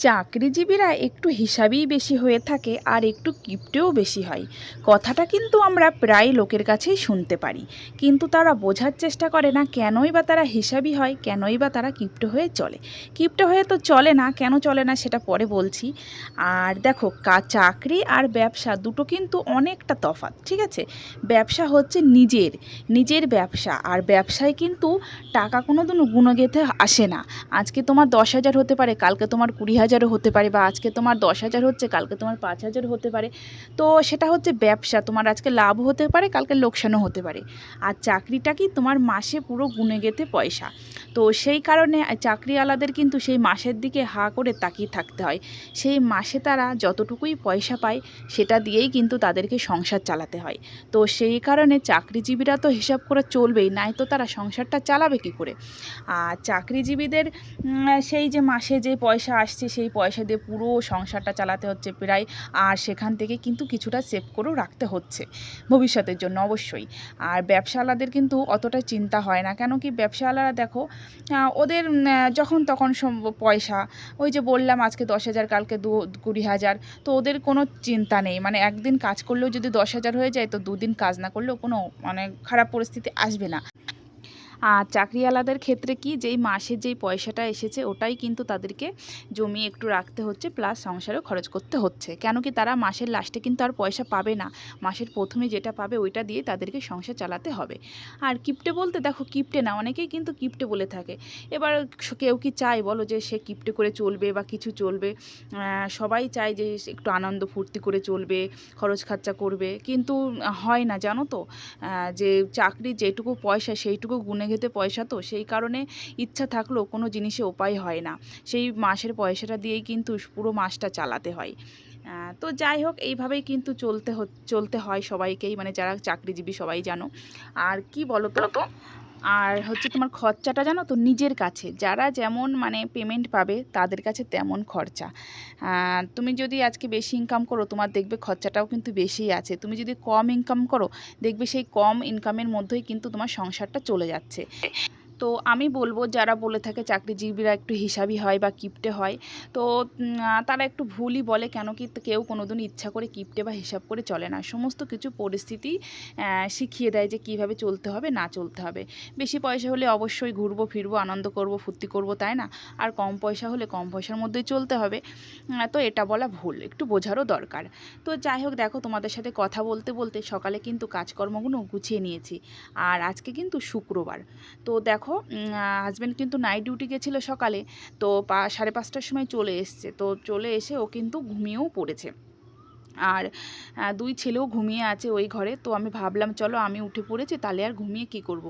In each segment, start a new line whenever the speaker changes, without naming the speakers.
চাকরিজীবীরা একটু হিসাবেই বেশি হয়ে থাকে আর একটু কিপটেও বেশি হয়। কথাটা কিন্তু আমরা প্রায় লোকের কাছেই শুনতে পারি। কিন্তু তারা বোঝার চেষ্টা করে না কেনই বা তারা হিসাবই হয়, কেনই বা তারা কিপটে হয়ে চলে। কিপটে হয়ে তো চলে না, কেন চলে না সেটা পরে বলছি। আর দেখো চাকরি আর ব্যবসা দুটো কিন্তু অনেকটা তফাৎ, ঠিক আছে? ব্যবসা হচ্ছে নিজের নিজের ব্যবসা। আর ব্যবসায় কিন্তু টাকা কোনো দিন গুণগেতে আসে না। আজকে তোমার দশ হাজার হতে পারে, কালকে তোমার কুড়ি হাজারও হতে পারে বা আজকে তোমার দশ হাজার হচ্ছে, কালকে তোমার পাঁচ হাজার হতে পারে। তো সেটা হচ্ছে ব্যবসা, তোমার আজকে লাভ হতে পারে, কালকে লোকসানও হতে পারে। আর চাকরিটা কি তোমার মাসে পুরো গুনে গেতে পয়সা। তো সেই কারণে চাকরিওয়ালাদের কিন্তু সেই মাসের দিকে হা করে তাকিয়ে থাকতে হয়। সেই মাসে তারা যতটুকুই পয়সা পায়, সেটা দিয়েই কিন্তু তাদেরকে সংসার চালাতে হয়। তো সেই কারণে চাকরিজীবীরা তো হিসাব করে চলবেই, নাই তো তারা সংসারটা চালাবে কী করে? আর চাকরিজীবীদের সেই যে মাসে যে পয়সা আসছে, সেই পয়সা দিয়ে পুরো সংসারটা চালাতে হচ্ছে প্রায়, আর সেখান থেকে কিন্তু কিছুটা সেভ করেও রাখতে হচ্ছে ভবিষ্যতের জন্য অবশ্যই। আর ব্যবসাওয়ালাদের কিন্তু অতটা চিন্তা হয় না। কেন কি ব্যবসাওয়ালারা দেখো ওদের যখন তখন পয়সা। ওই যে বললাম আজকে দশ হাজার, কালকে দু, কুড়ি হাজার। তো ওদের কোনো চিন্তা নেই। মানে একদিন কাজ করলেও যদি দশ হাজার হয়ে যায়, তো দুদিন কাজ না করলেও কোনো মানে খারাপ পরিস্থিতি আসবে না। আর চাকরিওয়ালাদের ক্ষেত্রে কি যেই মাসে যেই পয়সাটা এসেছে, ওটাই কিন্তু তাদেরকে জমিয়ে একটু রাখতে হচ্ছে প্লাস সংসারেও খরচ করতে হচ্ছে। কেন কি তারা মাসের লাস্টে কিন্তু আর পয়সা পাবে না। মাসের প্রথমে যেটা পাবে, ওইটা দিয়ে তাদেরকে সংসার চালাতে হবে। আর কিপটে বলতে দেখো, কিপটে না, অনেকেই কিন্তু কিপটে বলে থাকে। এবার কেউ কি চায় বলো যে, সে কিপটে করে চলবে বা কিছু চলবে? সবাই চায় যে একটু আনন্দ ফুর্তি করে চলবে, খরচ খরচা করবে। কিন্তু, হয় না, জানো তো? যে চাকরি যেটুকু পয়সা, সেইটুকু গুনে খেতে পয়সা তো সেই কারণে ইচ্ছা থাকলেও কোনো জিনিসে উপায় হয় না। সেই মাসের পয়সাটা দিয়েই কিন্তু পুরো মাসটা চালাতে হয়। তো যাই হোক, এইভাবেই কিন্তু চলতে চলতে হয় সবাইকেই। মানে যারা চাকরিজীবী সবাই জানো। আর কি বলো তো আর হচ্ছে তোমার খরচাটা জানো তো নিজের কাছে। যারা যেমন মানে পেমেন্ট পাবে তাদের কাছে তেমন খরচা। তুমি যদি আজকে বেশি ইনকাম করো, তোমার দেখবে খরচাটাও কিন্তু বেশিই আছে। তুমি যদি কম ইনকাম করো, দেখবে সেই কম ইনকামের মধ্যেই কিন্তু তোমার সংসারটা চলে যাচ্ছে। তো আমি বলব যারা বলে থাকে চাকরিজীবীরা একটু হিসাবই হয় বা কিপটে হয়, তো তারা একটু ভুলই বলে কেন কি কেউ কোনোদিন ইচ্ছা করে কিপটে বা হিসাব করে চলে না। সমস্ত কিছু পরিস্থিতি শিখিয়ে দেয় যে কীভাবে চলতে হবে, না চলতে হবে। বেশি পয়সা হলে অবশ্যই ঘুরবো, ফিরবো, আনন্দ করব, ফুর্তি করব, তাই না? আর কম পয়সা হলে কম পয়সার মধ্যেই চলতে হবে। তো এটা বলা ভুল, একটু বোঝারও দরকার। তো যাই হোক, দেখো তোমাদের সাথে কথা বলতে বলতে সকালে কিন্তু কাজকর্মগুলো গুছিয়ে নিয়েছি। আর আজকে কিন্তু শুক্রবার। তো দেখো হাজব্যান্ড কিন্তু নাইট ডিউটি গেছিল সকালে, তো পা, সাড়ে পাঁচটার সময় চলে এসছে, তো চলে এসে ও কিন্তু ঘুমিয়েও পড়েছে। আর দুই ছেলেও ঘুমিয়ে আছে ওই ঘরে, তো আমি ভাবলাম, চলো আমি উঠে পড়েছি, তাহলে আর ঘুমিয়ে কী করব?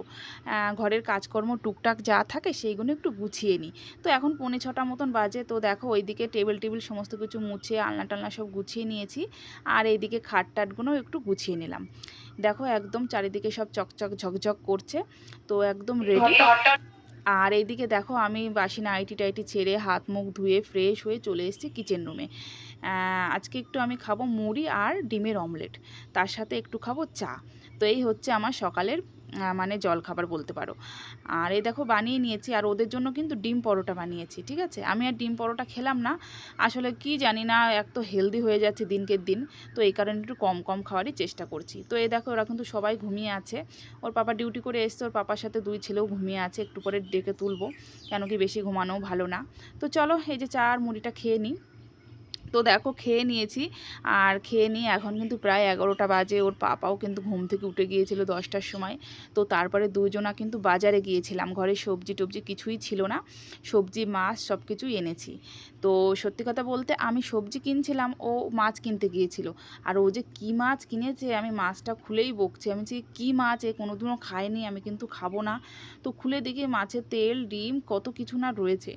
ঘরের কাজকর্ম টুকটাক যা থাকে সেইগুলো একটু গুছিয়ে নিই। তো এখন পৌনে ছটা মতন বাজে, তো দেখো ওইদিকে টেবিল টেবিল সমস্ত কিছু মুছে, আলনা টালনা সব গুছিয়ে নিয়েছি, আর এইদিকে খাট টাটগুলো একটু গুছিয়ে নিলাম। দেখো একদম চারিদিকে সব চকচক ঝকঝক করছে তো একদম রেডি আর এইদিকে দেখো আমি বাসি না আইটি টাইটি ছেড়ে হাত মুখ ধুয়ে ফ্রেশ হয়ে চলে এসেছি কিচেন রুমে আজকে একটু আমি খাব মুড়ি আর ডিমের অমলেট তার সাথে একটু খাব চা। তো এই হচ্ছে আমার সকালের মানে জলখাবার বলতে পারো। আর এই দেখো বানিয়ে নিয়েছি, আর ওদের জন্য কিন্তু ডিম পরোটা বানিয়েছি, ঠিক আছে? আমি আর ডিম পরোটা খেলাম না। আসলে কি জানি না, এক তো হেলদি হয়ে যাচ্ছে দিনকে দিন, তো এই কারণে একটু কম কম খাওয়ারই চেষ্টা করছি। তো এই দেখো ওরা কিন্তু সবাই ঘুমিয়ে আছে। ওর পাপা ডিউটি করে এসছে, ওর পাপার সাথে দুই ছেলেও ঘুমিয়ে আছে, একটু পরে ডেকে তুলবো, কেন কি বেশি ঘুমানোও ভালো না। তো চলো, এই যে চা আর মুড়িটা খেয়ে নিই। তো দেখো খেয়ে নিয়েছি। আর খেয়ে নিয়ে এখন কিন্তু প্রায় এগারোটা বাজে। ওর পাপাও কিন্তু ঘুম থেকে উঠে গিয়েছিল দশটার সময়। তো তারপরে দুজনা কিন্তু বাজারে গিয়েছিলাম। ঘরে সবজি টবজি কিছুই ছিল না। সবজি, মাছ সব কিছুই এনেছি। তো সত্যি কথা বলতে আমি সবজি কিনছিলাম, ও মাছ কিনতে গিয়েছিল। আর ও যে কী মাছ কিনেছে, আমি মাছটা খুলেই বকছি। আমি যে কী মাছ, এ কোনোদিনও খাইনি আমি কিন্তু খাব না। তো খুলে দেখি মাছের তেল, ডিম, কত কিছু না রয়েছে।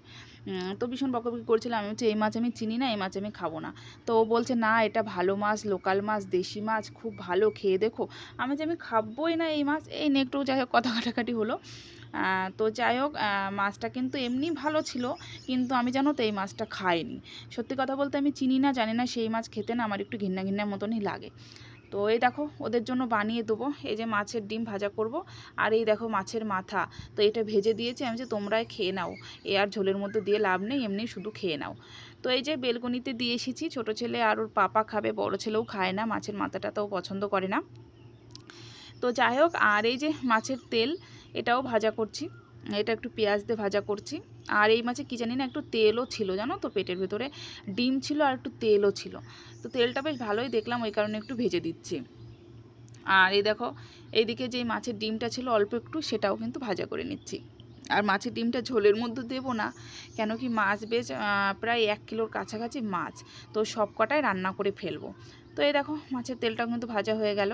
তো ভীষণ বকাবকি করছিলাম। আমি হচ্ছে এই মাছ আমি চিনি না, এই মাছ আমি খাব না। তো ও বলছে, না, এটা ভালো মাছ, লোকাল মাছ, দেশি মাছ, খুব ভালো, খেয়ে দেখো। আমি যে আমি খাবই না এই মাছ। এই নিয়ে একটু যাই হোক, কথা কাটাকাটি হলো। তো যাই হোক মাছটা কিন্তু এমনি ভালো ছিল, কিন্তু আমি জানো তো এই মাছটা খাইনি। সত্যি কথা বলতে আমি চিনি না, জানি না সেই মাছ খেতে না আমার একটু ঘিন্না ঘিন্নার মতনই লাগে। তো এই দেখো, ওদের জন্য বানিয়ে দেবো, এই যে মাছের ডিম ভাজা করব, আর এই দেখো মাছের মাথা। তো এটা ভেজে দিয়েছি, আমি যে তোমরাই খেয়ে নাও, এ আর ঝোলের মধ্যে দিয়ে লাভ নেই, এমনি শুধু খেয়ে নাও। তো এই যে বেলকনিতে দিয়ে এসেছি, ছোটো ছেলে আর ওর পাপা খাবে, বড় ছেলেও খায় না, মাছের মাথাটা তো পছন্দ করে না। তো যাই হোক, আর এই যে মাছের তেল এটাও ভাজা করছি। এটা একটু পেঁয়াজ দিয়ে ভাজা করছি। আর এই মাছে কী জানি না একটু তেলও ছিল, জানো তো পেটের ভেতরে। ডিম ছিল আর একটু তেলও ছিল। তো তেলটা বেশ ভালোই দেখলাম, ওই কারণে একটু ভেজে দিচ্ছি। আর এই দেখো, এইদিকে যে মাছের ডিমটা ছিল অল্প একটু, সেটাও কিন্তু ভাজা করে নিচ্ছি। আর মাছের ডিমটা ঝোলের মধ্যে দেবো না, কেন কি মাছ বেশ প্রায় এক কিলোর কাছাকাছি মাছ। তো সব কটাই রান্না করে ফেলব। তো এই দেখো, মাছের তেলটাও কিন্তু ভাজা হয়ে গেল।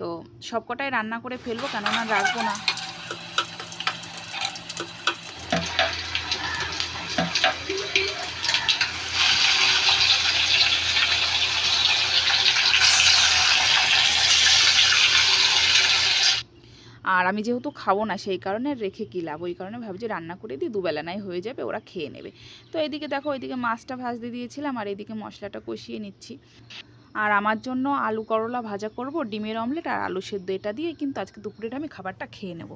তো সব কটাই রান্না করে ফেলব, কেননা রাখব না। আর আমি যেহেতু খাব না, সেই কারণে রেখে কী লাভ? ওই কারণে ভাবছি রান্না করে দিই দুবেলা নাই হয়ে যাবে, ওরা খেয়ে নেবে। তো এদিকে দেখো, ওইদিকে মাছটা ভাজতে দিয়েছিলাম, আর এদিকে মশলাটা কষিয়ে নিচ্ছি। আর আমার জন্য আলু করলা ভাজা করব, ডিমের অমলেট আর আলু সেদ্ধ। এটা দিয়ে কিন্তু আজকে দুপুরের আমি খাবারটা খেয়ে নেব।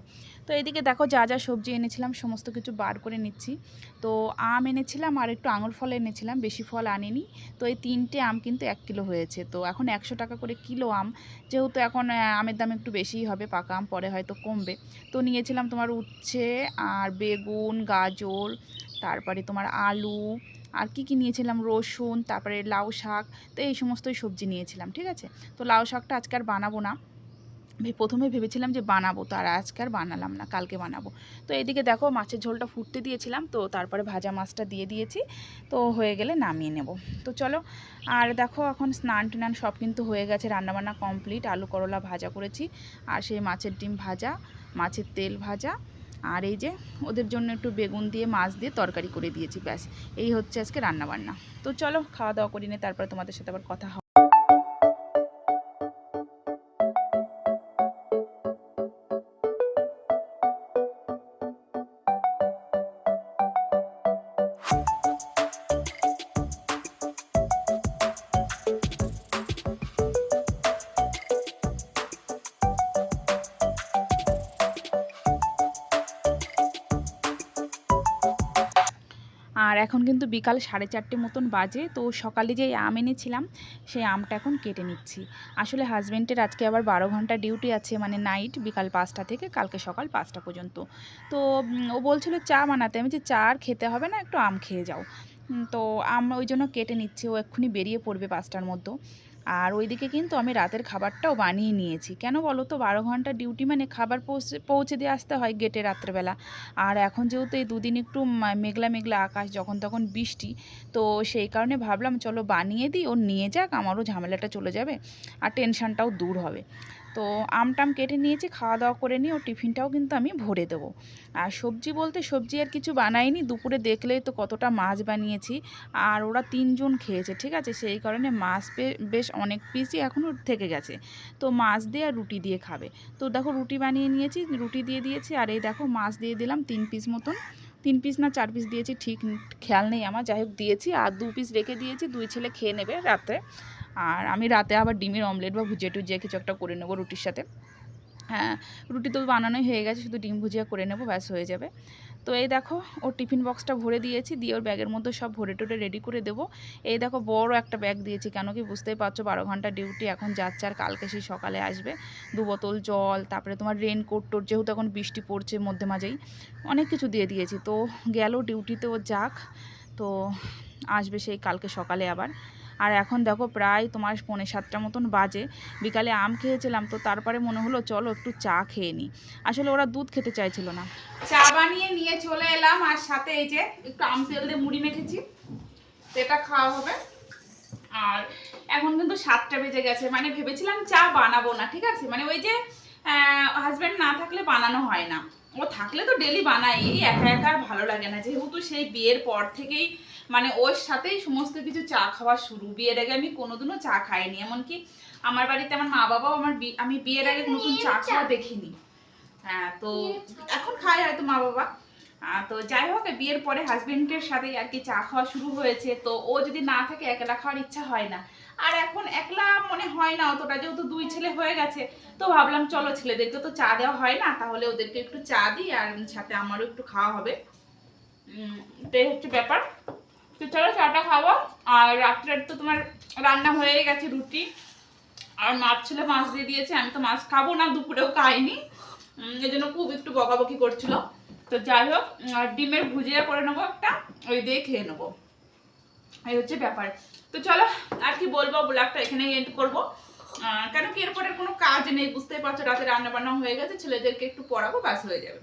তো এদিকে দেখো যা যা সবজি এনেছিলাম, সমস্ত কিছু বার করে নিচ্ছি। তো আম এনেছিলাম আর একটু আঙুর ফল এনেছিলাম, বেশি ফল আনিনি। তো এই তিনটে আম কিন্তু এক কিলো হয়েছে। তো এখন একশো টাকা করে কিলো আম। যেহেতু এখন আমের দাম একটু বেশিই হবে, পাকা আম পরে হয়তো কমবে। তো নিয়েছিলাম তোমার উচ্ছে আর বেগুন, গাজর, তারপরে তোমার আলু আর কি কি নিয়েছিলাম? রসুন, তারপরে লাউ শাক, তো এই সমস্তই সবজি নিয়েছিলাম, ঠিক আছে? তো লাউ শাকটা আজকে আর বানাবো না। প্রথমে ভেবেছিলাম যে বানাবো, তো আর আজকে আর বানালাম না, কালকে বানাবো। তো এদিকে দেখো মাছের ঝোলটা ফুটতে দিয়েছিলাম, তো তারপরে ভাজা মাছটা দিয়ে দিয়েছি, তো হয়ে গেলে নামিয়ে নেব। তো চলো, আর দেখো এখন স্নান টান সব কিন্তু হয়ে গেছে, রান্নাবান্না কমপ্লিট, আলু করলা ভাজা করেছি, আর সেই মাছের ডিম ভাজা, মাছের তেল ভাজা আর এই যে ওদের জন্য একটু বেগুন দিয়ে, মাছ দিয়ে তরকারি করে দিয়েছি, ব্যাস। এই হচ্ছে আজকে রান্নাবান্না। তো চলো, খাওয়া দাওয়া করি নে, তারপরে তোমাদের সাথে আবার কথা আর এখন কিন্তু বিকাল সাড়ে চারটে মতন বাজে, তো সকালে যে আম এনেছিলাম, সেই আমটা এখন কেটে নিচ্ছি। আসলে হাজব্যান্ডের আজকে আবার বারো ঘণ্টা ডিউটি আছে মানে নাইট, বিকাল পাঁচটা থেকে কালকে সকাল পাঁচটা পর্যন্ত। তো ও বলছিল চা বানাতে, আমি যে চা আর খেতে হবে না, একটু আম খেয়ে যাও। তো আম ওই জন্য কেটে নিচ্ছি, ও এক্ষুনি বেরিয়ে পড়বে পাঁচটার মধ্যে। আর ওইদিকে কিন্তু আমি রাতের খাবারটাও বানিয়ে নিয়েছি। কেন বলো তো বারো ঘণ্টা ডিউটি মানে খাবার পৌঁছে পৌঁছে দিয়ে আসতে হয় গেটে রাত্রেবেলা। আর এখন যেহেতু এই দুদিন একটু মেঘলা মেঘলা আকাশ, যখন তখন বৃষ্টি, তো সেই কারণে ভাবলাম চলো বানিয়ে দিই, ও নিয়ে যাক, আমারও ঝামেলাটা চলে যাবে, আর টেনশানটাও দূর হবে। তো আমটাম কেটে নিয়েছি খাওয়া দাওয়া করে নিয়ে ও টিফিনটাও কিন্তু আমি ভরে দেবো। আর সবজি বলতে সবজি আর কিছু বানাইনি, দুপুরে দেখলেই তো কতটা মাছ বানিয়েছি। আর ওরা তিনজন খেয়েছে, ঠিক আছে? সেই কারণে মাছ বেশ অনেক পিসই এখনও থেকে গেছে। তো মাছ দিয়ে আর রুটি দিয়ে খাবে। তো দেখো রুটি বানিয়ে নিয়েছি, রুটি দিয়ে দিয়েছি, আর এই দেখো মাছ দিয়ে দিলাম তিন পিস মতন। তিন পিস না চার পিস দিয়েছি, ঠিক খেয়াল নেই আমার। যাই হোক দিয়েছি, আর দু পিস রেখে দিয়েছি, দুই ছেলে খেয়ে নেবে রাতে। আর আমি রাতে আবার ডিমের অমলেট বা ভুজিয়া টুজিয়া কিছু একটা করে নেব রুটির সাথে। হ্যাঁ রুটি তো বানানোই হয়ে গেছে, শুধু ডিম ভুজিয়া করে নেব, ব্যাস হয়ে যাবে। তো এই দেখো, ওর টিফিন বক্সটা ভরে দিয়েছি, দিয়ে ওর ব্যাগের মধ্যে সব ভরে টরে রেডি করে দেবো। এই দেখো, বড় একটা ব্যাগ দিয়েছি, কেন কি বুঝতেই পারছ, বারো ঘণ্টা ডিউটি, এখন যাচ্ছে আর কালকে সেই সকালে আসবে। দু বোতল জল, তারপরে তোমার রেনকোট টোট, যেহেতু এখন বৃষ্টি পড়ছে মধ্যে মাঝেই, অনেক কিছু দিয়ে দিয়েছি। তো গেল ডিউটিতে ও যাক, তো আসবে সেই কালকে সকালে আবার। আর এখন দেখো প্রায় তোমার পৌনে সাতটা মতন বাজে। বিকালে আম খেয়েছিলাম তো তারপরে মনে হলো চলো একটু চা খেয়ে নিই আসলে ওরা দুধ খেতে চাইছিল না। চা বানিয়ে নিয়ে চলে এলাম আর সাথে এই যে একটু আম তেল দিয়ে মুড়ি মেখেছি। এটা খাওয়া হবে। আর এখন কিন্তু সাতটা বেজে গেছে। মানে ভেবেছিলাম চা বানাবো না, ঠিক আছে? মানে ওই যে হাজব্যান্ড না থাকলে বানানো হয় না। ও থাকলে তো ডেলি বানাই এই একা একা আর ভালো লাগে না। যেহেতু সেই বিয়ের পর থেকেই মানে ওর সাথেই সমস্ত কিছু চা খাওয়া শুরু। বিয়ের আগে আমি কোনোদিনও চা খাইনি এমনকি আমার বাড়িতে আমার মা বাবাও আমার আমি বিয়ের আগে নতুন চা খাওয়া দেখিনি। হ্যাঁ তো এখন খায় হয়তো মা বাবা। তো যাই হোক বিয়ের পরে হাজবেন্ডের সাথে আর কি চা খাওয়া শুরু হয়েছে। তো ও যদি না থাকে একলা খাওয়ার ইচ্ছা হয় না। আর এখন একলা মনে হয় না অতটা, যেহেতু দুই ছেলে হয়ে গেছে, তো ভাবলাম চলো ছেলেদেরকে তো চা দেওয়া হয় না, তাহলে ওদেরকে একটু চা দিই আর সাথে আমারও একটু খাওয়া হবে। এই হচ্ছে ব্যাপার। তো চলো চাটা খাব আর রাত্রের তো তোমার রান্না হয়ে গেছে রুটি। আর মাছ ছিল মাছ দিয়ে দিয়েছে, আমি তো মাছ খাব না, দুপুরেও খাইনি। এই জন্য খুব একটু বকাবকি করছিল। তো যাই হোক ডিমের ভুজিয়া করে নেব একটা, ওই দিয়ে খেয়ে নেব। এই হচ্ছে ব্যাপার। তো চলো, আর কি বলব, ব্লগটা এখানেই এন্ড করব। কেন কি এরপরে কোনো কাজ নেই, বুঝতেই পারছ, রাতে রান্না বান্না হয়ে গেছে, ছেলেদেরকে একটু পড়াবো, ব্যাস হয়ে যাবে।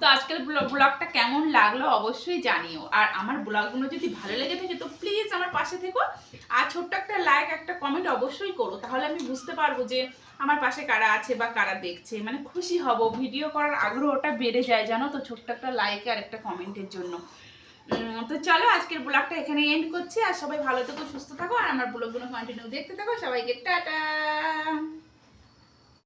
তো আজকের ব্লগটা কেমন লাগল অবশ্যই জানিও। আর আমার ব্লগগুলো যদি ভালো লেগে থাকে, তো প্লিজ আমার পাশে থেকো। আর ছোট্ট একটা লাইক একটা কমেন্ট অবশ্যই করো। তাহলে আমি বুঝতে পারব যে আমার পাশে কারা আছে বা কারা দেখছে। মানে খুশি হব ভিডিও করার আগ্রহটা বেড়ে যায়, জানো তো, ছোট্ট একটা লাইক আর একটা কমেন্টের জন্য। তো চলো আজকের ব্লগটা এখানে এন্ড করছি। আর সবাই ভালো থেকো, সুস্থ থাকো, আর আমার ব্লগগুলো কন্টিনিউ দেখতে থাকো। সবাইকে টাটা।